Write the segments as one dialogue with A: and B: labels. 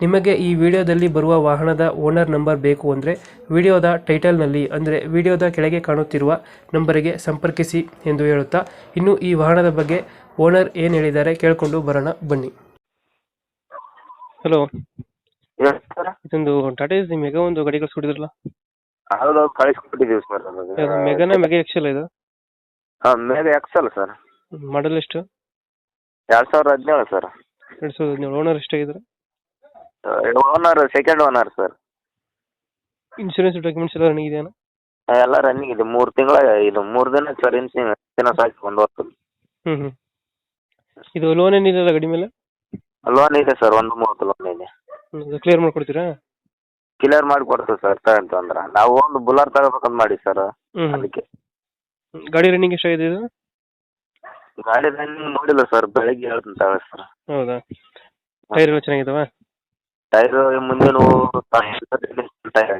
A: ನಿಮಗೆ ಈ ವಿಡಿಯೋದಲ್ಲಿ ಬರುವ ವಾಹನದ ಓನರ್ ನಂಬರ್ ಬೇಕು ಅಂದರೆ ವಿಡಿಯೋದ ಟೈಟಲ್ನಲ್ಲಿ ಅಂದರೆ ವಿಡಿಯೋದ ಕೆಳಗೆ ಕಾಣುತ್ತಿರುವ ನಂಬರಿಗೆ ಸಂಪರ್ಕಿಸಿ ಎಂದು ಹೇಳುತ್ತಾ ಇನ್ನು ಈ ವಾಹನದ ಬಗ್ಗೆ ಓನರ್ ಏನು ಹೇಳಿದ್ದಾರೆ ಕೇಳಿಕೊಂಡು ಬರೋಣ ಬನ್ನಿ. ಹಲೋ
B: ಸರ್
A: ಇದೊಂದು ಟಾಟಾ ಎಸ್ ಮೆಗಾ ಒಂದು ಗಾಡಿ ಕಳಿಸ್ಕೊಟ್ಟಿದ್ರಲ್ಲ?
B: ಕಳಿಸ್ಕೊಟ್ಟಿದ್ದೀವಿ ಸರ್
A: ಮೆಗಾನ ಮೆಗಾ ಎಕ್ಸೆಲ್ ಇದು?
B: ಹಾಂ ಮೇಗ ಎಕ್ಸಲ್ ಸರ್
A: ಮಾಡಲ್ ಎಷ್ಟು?
B: ಎರಡು ಸಾವಿರದ ಹದಿನೇಳು ಸರ್
A: ಎರಡು ಸಾವಿರದ ಹದಿನೇಳು. Owner ಎಷ್ಟಾಗಿದ್ದಾರೆ?
B: Owner second owner sir
A: insurance documents ಎಲ್ಲ ರನ್ನಿಂಗ್ ಇದೆಯಾ?
B: ಎಲ್ಲ ರನ್ನಿಂಗ್ ಇದೆ. ಮೂರು ತಿಂಗಳ ಇದು ಮೂರು ದಿನ ಸರ್ ಇನ್ಸಿಂಗ್ ದಿನ ಸಾಕಿ ಒಂದು ವರ್ಷ.
A: ಹ್ಞೂ ಹ್ಞೂ ಇದು ಲೋನ್ ಏನಿಲ್ಲ ಗಡಿ ಮೇಲೆ?
B: ಲೋನ್ ಇದೆ ಸರ್ ಒಂದು ಮೂವತ್ತು ಲೋನ್ ಇದೆ.
A: ಕ್ಲಿಯರ್ ಮಾಡ್ಕೊಡ್ತೀರಾ?
B: ಕ್ಲಿಯರ್ ಮಾಡಿ ಕೊಡ್ತೀವಿ ಸರ್ ತಗಂತ ಅಂದ್ರ ನಾವು ಒಂದು ಬುಲರ್ ತಗೋಬೇಕಂತ ಮಾಡಿ ಸರ್ ಅದಕ್ಕೆ.
A: ಗಾಡಿ ರನ್ನಿಂಗ್ ಎಷ್ಟಾಗಿದೆ ಇದು?
B: ಗಾಡಿ ರನ್ನಿಂಗ್ ನೋಡಿಲ್ಲ ಸರ್ ಬೆಳಗ್ಗೆ ಹೇಳ್ತೀನಿ ಸರ್
A: ಹೌದಾ? ಟೈರ್ ಎಲ್ಲ ಚೆನ್ನಾಗಿದಾವ?
B: ಟೈರ್ ಮುಂದಿನ ಟೈರ್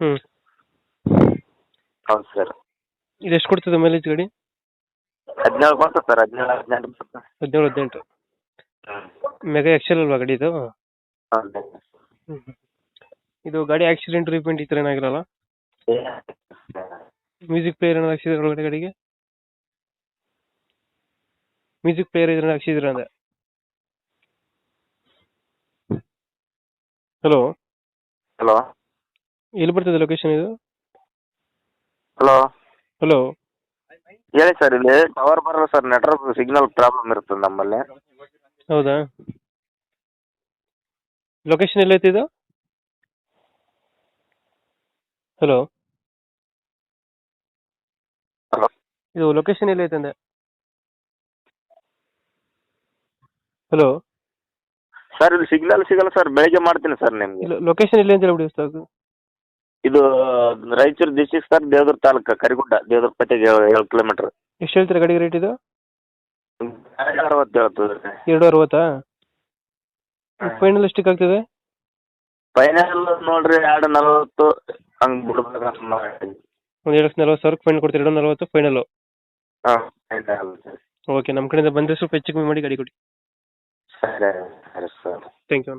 A: ಹ್ಞೂ
B: ಹೌದು ಸರ್
A: ಇದು ಎಷ್ಟು ಕೊಡ್ತದೆ ಮೈಲೇಜ್ ಗಾಡಿ?
B: ಹದಿನೇಳು ಬರ್ತದೆ ಸರ್ ಹದಿನೇಳು ಹದಿನೆಂಟು ಬರ್ತದೆ
A: ಹದಿನೇಳು ಹದಿನೆಂಟು. ಮೆಗಾ ಎಕ್ಸೆಲ್ ಅಲ್ವಾ ಗಾಡಿ ಇದು? ಇದು ಗಾಡಿ ಆಕ್ಸಿಡೆಂಟ್ ರೀಪೇಂಟ್ ಈ ಥರ ಏನಾಗಿರಲ್ಲ? ಮ್ಯೂಸಿಕ್ ಪ್ಲೇಯರ್ ಏನಾದ್ರು ಹಾಕ್ಸಿದ್ರೆ ಒಳಗಡೆ ಗಾಡಿಗೆ? ಮ್ಯೂಸಿಕ್ ಪ್ಲೇಯರ್ ಇದನ್ನ ಹಾಕ್ಸಿದ್ರ ಅಂದೆ? ಹಲೋ
B: ಹಲೋ
A: ಎಲ್ಲಿ ಬರ್ತದೆ ಲೊಕೇಶನ್ ಇದು?
B: ಹಲೋ
A: ಹಲೋ
B: ಹೇಳಿ ಸರ್ ಇಲ್ಲಿ ಟವರ್ ಬರಲ್ಲ ಸರ್ ನೆಟ್ವರ್ಕ್ ಸಿಗ್ನಲ್ ಪ್ರಾಬ್ಲಮ್ ಇರ್ತದೆ ನಮ್ಮಲ್ಲಿ.
A: ಹೌದಾ? ಲೊಕೇಶನ್ ಎಲ್ಲೈತೆ ಇದು? ಹಲೋ
B: ಹಲೋ
A: ಇದು ಲೊಕೇಶನ್ ಎಲ್ಲೈತೆ ಅಂದೆ? ಹಲೋ
B: ಸರ್ ಇಲ್ಲಿ ಸಿಗ್ನಲ್ ಸಿಗಲ್ಲ ಸರ್ ಬೆಳಿಗ್ಗೆ ಮಾಡ್ತೀನಿ ಸರ್ ನಿಮಗೆ.
A: ಇಲ್ಲ ಲೊಕೇಶನ್ ಎಲ್ಲಿ ಅಂತ ಹೇಳ್ಬಿಡಿ ಸರ್
B: ಇದು ರಾಯಚೂರು ಡಿಸ್ಟಿಕ್ ಸರ್ ದೇವದುರ್ಗ ತಾಲೂಕ ಕರಿಗುಡ್ಡ ದೇವದುರ್ಗಪೇಟೆಗೆ ಏಳು ಏಳು ಕಿಲೋಮೀಟರ್
A: ಎಷ್ಟು ಹೇಳ್ತೀರ ಗಡಿಗೆ ರೇಟ್ ಇದು?
B: ಅರವತ್ತು ಹೇಳ್ತದೆ
A: ಎರಡು ಅರವತ್ತಾ? ಫೈನಲ್ ಎಷ್ಟಕ್ಕೆ ಆಗ್ತದೆ?
B: ಫೈನಲ್ ನೋಡ್ರಿ ಎರಡು ನಲವತ್ತು ಹಂಗೆ ಬಿಡ್ಬೇಕಂತ ಮಾಡಿ
A: ಒಂದು ಎರಡು ನಲವತ್ತು ಸಾವಿರಕ್ಕೆ ಫೈನಲ್ ಕೊಡ್ತೀರಿ? ಎರಡು ನಲವತ್ತು
B: ಹಾಂ ಫೈನಲ್
A: ಓಕೆ ನಮ್ಮ ಕಡೆಯಿಂದ ಬಂದರೆ ಸ್ವಲ್ಪ ಹೆಚ್ಚು ಕಮ್ಮಿ ಮಾಡಿ ಗಾಡಿ ಕೊಡಿ.
B: ಸರಿ ಸರಿ
A: ಥ್ಯಾಂಕ್ ಯು